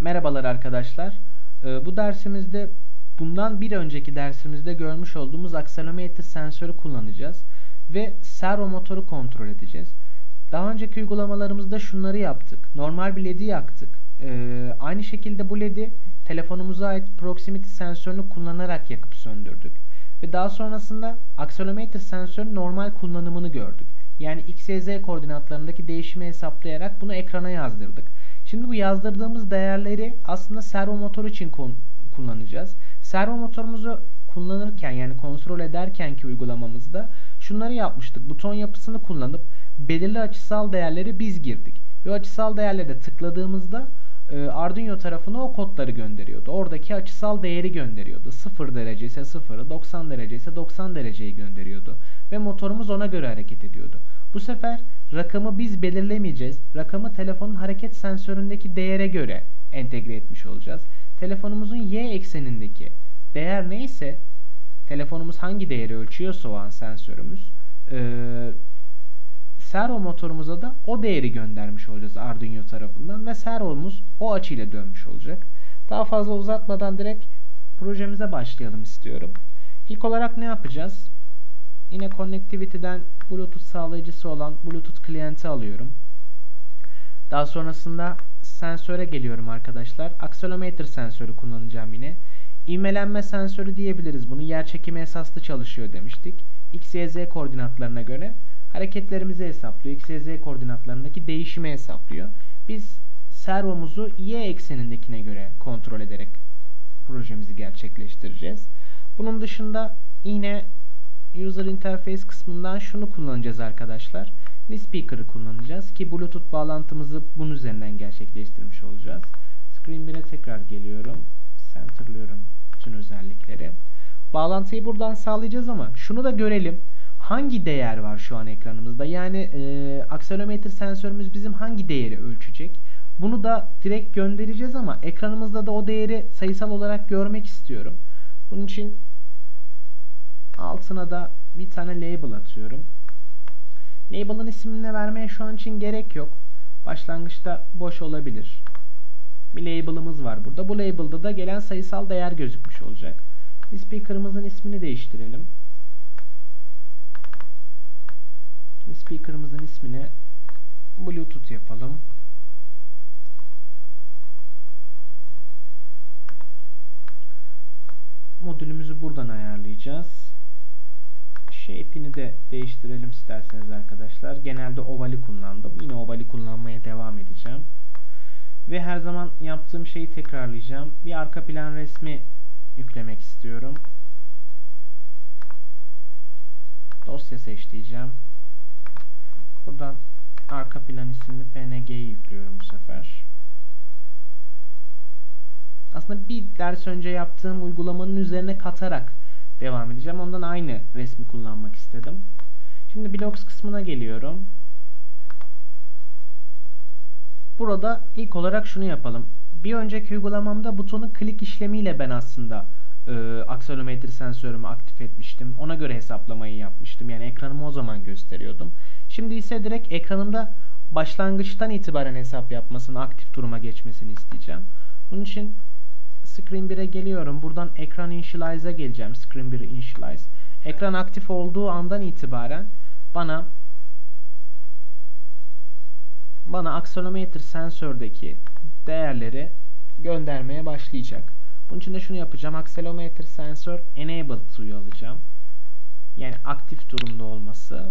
Merhabalar arkadaşlar. Ee, bu dersimizde bundan bir önceki dersimizde görmüş olduğumuz akselerometre sensörü kullanacağız ve servo motoru kontrol edeceğiz. Daha önceki uygulamalarımızda şunları yaptık. Normal bir LED'i yaktık. Ee, aynı şekilde bu LED'i telefonumuza ait proximity sensörünü kullanarak yakıp söndürdük. Ve daha sonrasında akselerometre sensörün normal kullanımını gördük. Yani x, y, z koordinatlarındaki değişimi hesaplayarak bunu ekrana yazdırdık. Şimdi bu yazdırdığımız değerleri aslında servo motor için kullanacağız. Servo motorumuzu kullanırken yani kontrol ederken ki uygulamamızda şunları yapmıştık. Buton yapısını kullanıp belirli açısal değerleri biz girdik. Ve açısal değerlere tıkladığımızda e, Arduino tarafına o kodları gönderiyordu. Oradaki açısal değeri gönderiyordu. 0 derece ise 0'ı, 90 derece ise 90 dereceyi gönderiyordu. Ve motorumuz ona göre hareket ediyordu. Bu sefer rakamı biz belirlemeyeceğiz. Rakamı telefonun hareket sensöründeki değere göre entegre etmiş olacağız. Telefonumuzun y eksenindeki değer neyse telefonumuz hangi değeri ölçüyorsa o an sensörümüz ee, servo motorumuza da o değeri göndermiş olacağız Arduino tarafından ve servomuz o açıyla dönmüş olacak. Daha fazla uzatmadan direkt projemize başlayalım istiyorum. İlk olarak ne yapacağız? Yine Connectivity'den Bluetooth sağlayıcısı olan Bluetooth klienti alıyorum. Daha sonrasında sensöre geliyorum arkadaşlar. Akselerometre sensörü kullanacağım yine. İvmelenme sensörü diyebiliriz. Bunu yer çekimi esaslı çalışıyor demiştik. X, Y, Z koordinatlarına göre hareketlerimizi hesaplıyor. X, Y, Z koordinatlarındaki değişimi hesaplıyor. Biz servomuzu Y eksenindekine göre kontrol ederek projemizi gerçekleştireceğiz. Bunun dışında yine User Interface kısmından şunu kullanacağız arkadaşlar. Speaker'ı kullanacağız ki Bluetooth bağlantımızı bunun üzerinden gerçekleştirmiş olacağız. Screen 1'e tekrar geliyorum. Centerlıyorum bütün özellikleri. Bağlantıyı buradan sağlayacağız ama şunu da görelim. Hangi değer var şu an ekranımızda? Yani e, akselerometre sensörümüz bizim hangi değeri ölçecek? Bunu da direkt göndereceğiz ama ekranımızda da o değeri sayısal olarak görmek istiyorum. Bunun için altına da bir tane label atıyorum. Label'ın ismini vermeye şu an için gerek yok. Başlangıçta boş olabilir. Bir label'ımız var burada. Bu label'da da gelen sayısal değer gözükmüş olacak. Speaker'ımızın ismini değiştirelim. Speaker'ımızın ismini Bluetooth yapalım. Modülümüzü buradan ayarlayacağız. Shape'ini de değiştirelim isterseniz arkadaşlar. Genelde ovali kullandım. Yine ovali kullanmaya devam edeceğim. Ve her zaman yaptığım şeyi tekrarlayacağım. Bir arka plan resmi yüklemek istiyorum. Dosya seç diyeceğim. Buradan arka plan isimli PNG'yi yüklüyorum bu sefer. Aslında bir ders önce yaptığım uygulamanın üzerine katarak devam edeceğim. Ondan aynı resmi kullanmak istedim. Şimdi blocks kısmına geliyorum. Burada ilk olarak şunu yapalım. Bir önceki uygulamamda butonu klik işlemiyle ben aslında e, akselerometre sensörümü aktif etmiştim. Ona göre hesaplamayı yapmıştım. Yani ekranımı o zaman gösteriyordum. Şimdi ise direkt ekranımda başlangıçtan itibaren hesap yapmasını, aktif duruma geçmesini isteyeceğim. Bunun için Screen 1'e geliyorum. Buradan ekran initialize'a geleceğim. Screen 1 initialize. Ekran aktif olduğu andan itibaren bana bana akselerometre sensördeki değerleri göndermeye başlayacak. Bunun için de şunu yapacağım. Akselerometre sensör enabled to'yu alacağım. Yani aktif durumda olması.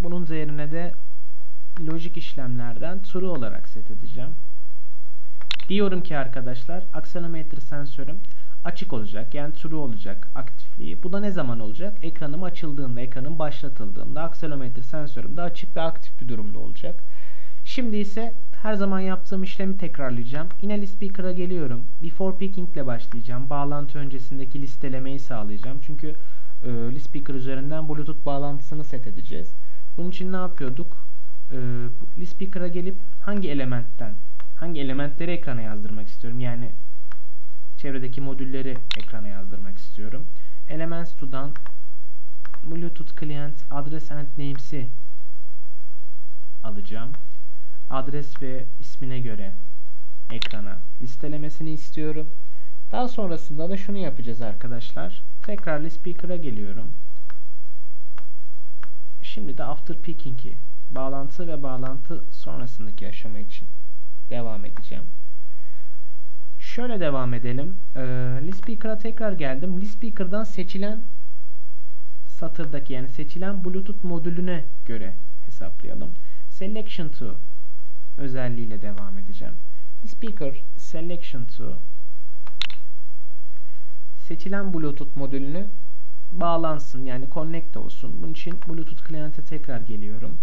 Bunun üzerine de lojik işlemlerden true olarak set edeceğim. Diyorum ki arkadaşlar akselerometre sensörüm açık olacak. Yani true olacak aktifliği. Bu da ne zaman olacak? Ekranım açıldığında, ekranım başlatıldığında akselerometre sensörüm de açık ve aktif bir durumda olacak. Şimdi ise her zaman yaptığım işlemi tekrarlayacağım. Yine speaker'a geliyorum. Before picking ile başlayacağım. Bağlantı öncesindeki listelemeyi sağlayacağım. Çünkü e, speaker üzerinden Bluetooth bağlantısını set edeceğiz. Bunun için ne yapıyorduk? E, speaker'a gelip hangi elementten hangi elementleri ekrana yazdırmak istiyorum. Yani çevredeki modülleri ekrana yazdırmak istiyorum. Elements to'dan Bluetooth Client Address and''si alacağım. Adres ve ismine göre ekrana listelemesini istiyorum. Daha sonrasında da şunu yapacağız arkadaşlar. Tekrar speaker'a geliyorum. Şimdi de after picking'i bağlantı ve bağlantı sonrasındaki aşama için devam edeceğim. Şöyle devam edelim. Ee, list speaker'a tekrar geldim. List speaker'dan seçilen satırdaki yani seçilen Bluetooth modülüne göre hesaplayalım. Selection to özelliğiyle devam edeceğim. Speaker selection to seçilen Bluetooth modülünü bağlansın yani connect olsun. Bunun için Bluetooth kliente tekrar geliyorum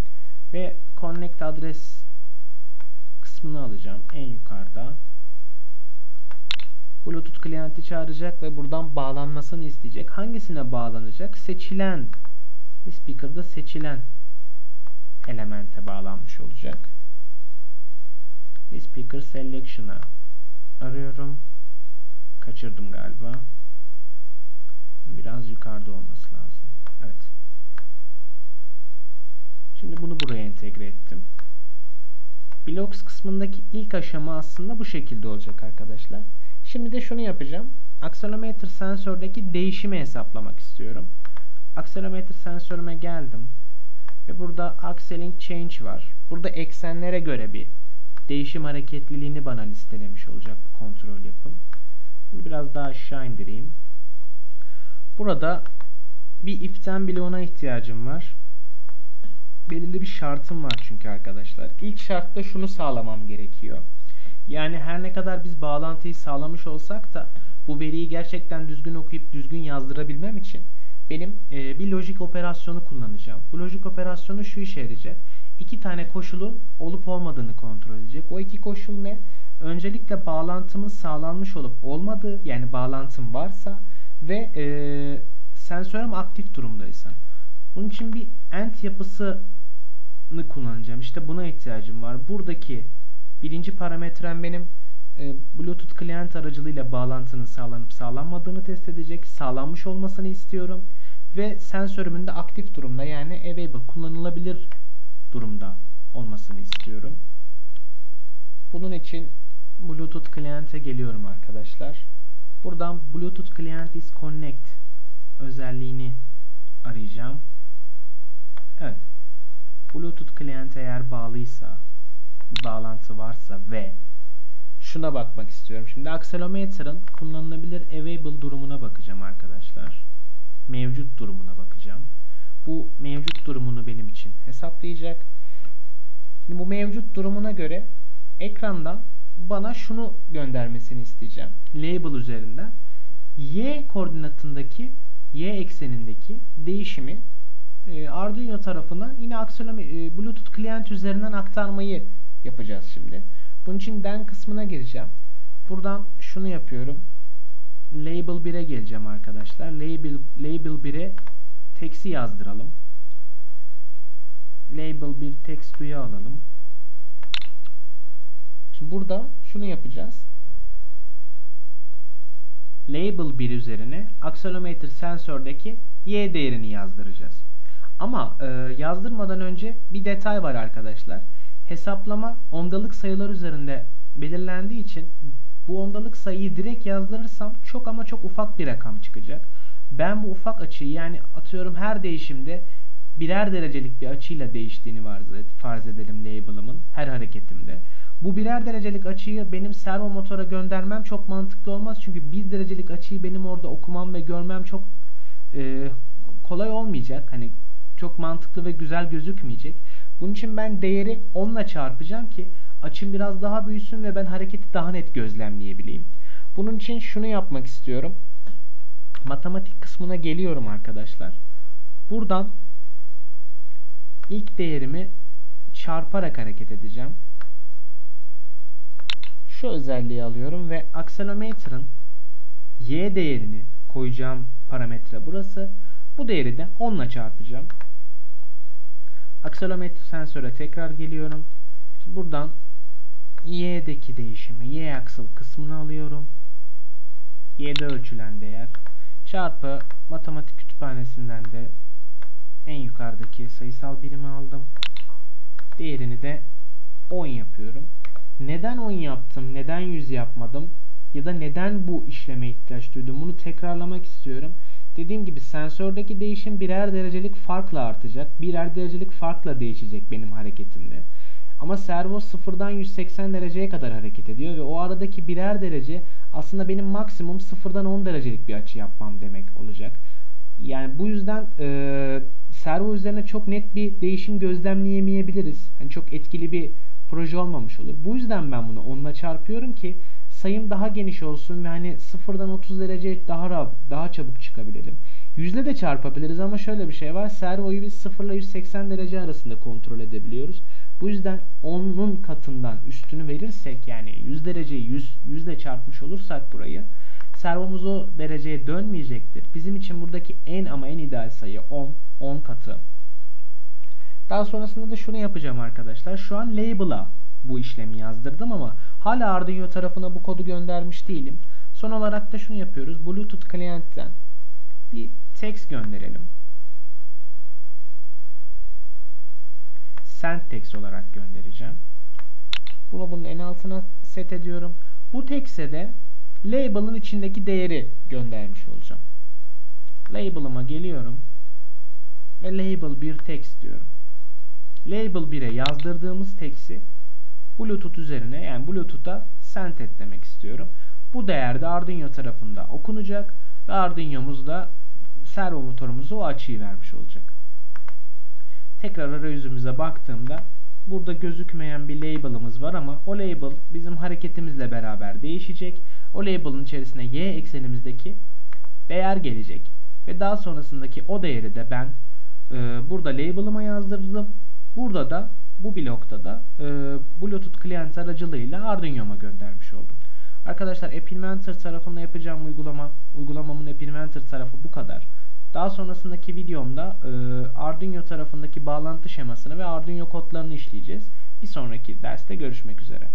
ve connect adres kısmını alacağım en yukarıda. Bluetooth klienti çağıracak ve buradan bağlanmasını isteyecek. Hangisine bağlanacak? Seçilen speaker'da seçilen elemente bağlanmış olacak. Speaker selection'a arıyorum. Kaçırdım galiba. Biraz yukarıda olması lazım. Evet. Şimdi bunu buraya entegre ettim. Blocks kısmındaki ilk aşama aslında bu şekilde olacak arkadaşlar. Şimdi de şunu yapacağım. Accelerometer sensördeki değişimi hesaplamak istiyorum. Accelerometer sensörüme geldim. Ve burada Axeling Change var. Burada eksenlere göre bir değişim hareketliliğini bana listelemiş olacak bu kontrol yapım. Bunu biraz daha aşağı indireyim. Burada bir iften bloğuna ihtiyacım var. Belirli bir şartım var çünkü arkadaşlar. İlk şartta şunu sağlamam gerekiyor. Yani her ne kadar biz bağlantıyı sağlamış olsak da bu veriyi gerçekten düzgün okuyup düzgün yazdırabilmem için benim e, bir lojik operasyonu kullanacağım. Bu lojik operasyonu şu işe yarayacak. İki tane koşulu olup olmadığını kontrol edecek. O iki koşul ne? Öncelikle bağlantımın sağlanmış olup olmadığı yani bağlantım varsa ve e, sensörüm aktif durumdaysa. Bunun için bir end yapısını kullanacağım. İşte buna ihtiyacım var. Buradaki birinci parametrem benim e, Bluetooth client aracılığıyla bağlantının sağlanıp sağlanmadığını test edecek. Sağlanmış olmasını istiyorum. Ve sensörümün de aktif durumda yani available kullanılabilir durumda olmasını istiyorum. Bunun için Bluetooth client'e geliyorum arkadaşlar. Buradan Bluetooth client is connect özelliğini arayacağım. Evet. Bluetooth client eğer bağlıysa bağlantı varsa ve şuna bakmak istiyorum. Şimdi accelerometer'ın kullanılabilir available durumuna bakacağım arkadaşlar. Mevcut durumuna bakacağım. Bu mevcut durumunu benim için hesaplayacak. Şimdi bu mevcut durumuna göre ekrandan bana şunu göndermesini isteyeceğim. Label üzerinden y koordinatındaki y eksenindeki değişimi e, Arduino tarafına yine e, Bluetooth client üzerinden aktarmayı yapacağız şimdi. Bunun için den kısmına gireceğim. Buradan şunu yapıyorum. Label 1'e geleceğim arkadaşlar. Label label 1'e text'i yazdıralım. Label 1 text to'yu alalım. Şimdi burada şunu yapacağız. Label 1 üzerine accelerometer sensördeki y değerini yazdıracağız. Ama e, yazdırmadan önce bir detay var arkadaşlar. Hesaplama ondalık sayılar üzerinde belirlendiği için bu ondalık sayıyı direkt yazdırırsam çok ama çok ufak bir rakam çıkacak. Ben bu ufak açıyı yani atıyorum her değişimde birer derecelik bir açıyla değiştiğini farz edelim label'ımın her hareketimde. Bu birer derecelik açıyı benim servo motora göndermem çok mantıklı olmaz. Çünkü bir derecelik açıyı benim orada okumam ve görmem çok e, kolay olmayacak. Hani çok mantıklı ve güzel gözükmeyecek. Bunun için ben değeri 10 ile çarpacağım ki açım biraz daha büyüsün ve ben hareketi daha net gözlemleyebileyim. Bunun için şunu yapmak istiyorum. Matematik kısmına geliyorum arkadaşlar. Buradan ilk değerimi çarparak hareket edeceğim. Şu özelliği alıyorum ve accelerometer'ın y değerini koyacağım parametre burası. Bu değeri de 10 ile çarpacağım. Akselerometre sensöre tekrar geliyorum. Şimdi buradan y'deki değişimi y aksıl kısmını alıyorum. y'de ölçülen değer çarpı matematik kütüphanesinden de en yukarıdaki sayısal birimi aldım. Değerini de 10 yapıyorum. neden 10 yaptım, neden 100 yapmadım ya da neden bu işleme ihtiyaç duydum bunu tekrarlamak istiyorum. Dediğim gibi sensördeki değişim birer derecelik farkla artacak. Birer derecelik farkla değişecek benim hareketimde. Ama servo sıfırdan 180 dereceye kadar hareket ediyor ve o aradaki birer derece aslında benim maksimum sıfırdan 10 derecelik bir açı yapmam demek olacak. Yani bu yüzden e, servo üzerine çok net bir değişim gözlemleyemeyebiliriz. Hani çok etkili bir proje olmamış olur. Bu yüzden ben bunu 10'la çarpıyorum ki sayım daha geniş olsun ve hani sıfırdan 30 derece daha rahat, daha çabuk çıkabilelim. Yüzle de çarpabiliriz ama şöyle bir şey var. Servoyu biz 0 ile 180 derece arasında kontrol edebiliyoruz. Bu yüzden 10'un katından üstünü verirsek yani 100 dereceyi 100, 100 ile çarpmış olursak burayı servomuz o dereceye dönmeyecektir. Bizim için buradaki en ama en ideal sayı 10, 10 katı. Daha sonrasında da şunu yapacağım arkadaşlar. Şu an label'a bu işlemi yazdırdım ama hala Arduino tarafına bu kodu göndermiş değilim. Son olarak da şunu yapıyoruz. Bluetooth client'ten bir text gönderelim. Send text olarak göndereceğim. Bunu bunun en altına set ediyorum. Bu text'e de label'ın içindeki değeri göndermiş olacağım. Label'ıma geliyorum ve label bir text diyorum. Label 1'e yazdırdığımız text'i Bluetooth üzerine yani Bluetooth'a send et demek istiyorum. Bu değer de Arduino tarafında okunacak ve Arduino'muz da servo motorumuza o açıyı vermiş olacak. Tekrar arayüzümüze baktığımda burada gözükmeyen bir label'ımız var ama o label bizim hareketimizle beraber değişecek. O label'ın içerisine y eksenimizdeki değer gelecek. Ve daha sonrasındaki o değeri de ben e, burada label'ıma yazdırdım. Burada da bu blokta da e, Bluetooth client aracılığıyla Arduino'ma göndermiş oldum. Arkadaşlar App Inventor tarafında yapacağım uygulama, uygulamamın App Inventor tarafı bu kadar. Daha sonrasındaki videomda e, Arduino tarafındaki bağlantı şemasını ve Arduino kodlarını işleyeceğiz. Bir sonraki derste görüşmek üzere.